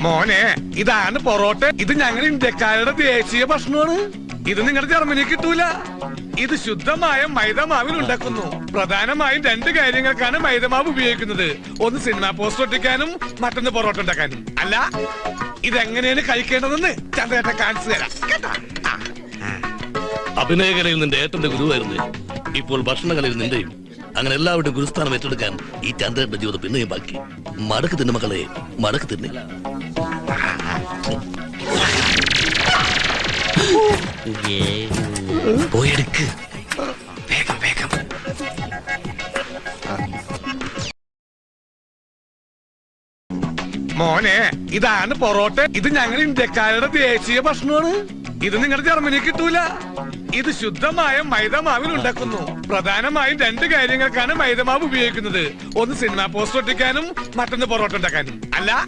മോനെ ഇതാണ് പൊറോട്ട. ഇത് ഞങ്ങൾ ഇന്ത്യക്കാരുടെ ദേശീയ ഭക്ഷണമാണ്. ഇത് നിങ്ങളുടെ ജർമ്മനി കിട്ടൂല. ഇത് ശുദ്ധമായ മൈദമാവിൽ ഉണ്ടാക്കുന്നു. പ്രധാനമായും രണ്ട് കാര്യങ്ങൾക്കാണ് മൈദമാവ് ഉപയോഗിക്കുന്നത്. ഒന്ന് സിനിമ പോസ്റ്റർ ഒട്ടിക്കാനും മറ്റൊന്ന് പൊറോട്ട ഉണ്ടാക്കാനും. അല്ല ഇതെങ്ങനെയാണ് കഴിക്കേണ്ടതെന്ന് ചന്ദ്രേട്ട കാണിച്ചു തരാം. കേട്ടാ. അഭിനയകലയിൽ നിന്റെ ഏട്ടന്റെ ഗുരുവായിരുന്നു. ഇപ്പോൾ ഭക്ഷണകലയിൽ നിന്റെയും. അങ്ങനെ എല്ലാവരുടെയും ഗുരുസ്ഥാനം ഏറ്റെടുക്കാൻ ഈ ചന്ദ്രന്റെ ജീവിതം പിന്നെയും ബാക്കി. മടക്ക് തിന്നു മക്കളെ മടക്ക് തിന്നെ. പോയെടുക്ക്. വേഗം വേഗം. മോനെ ഇതാണ് പൊറോട്ട. ഇത് ഞങ്ങൾ ഇന്ത്യക്കാരുടെ ദേശീയ ഭക്ഷണമാണ്. ഇത് നിങ്ങളുടെ ജർമ്മനി കിട്ടൂല. ഇത് ശുദ്ധമായ മൈദമാവിൽ ഉണ്ടാക്കുന്നു. പ്രധാനമായും രണ്ട് കാര്യങ്ങൾക്കാണ് മൈദമാവ് ഉപയോഗിക്കുന്നത്. ഒന്ന് സിനിമ പോസ്റ്റ് ഒട്ടിക്കാനും മറ്റൊന്ന് പൊറോട്ട ഉണ്ടാക്കാനും. അല്ല?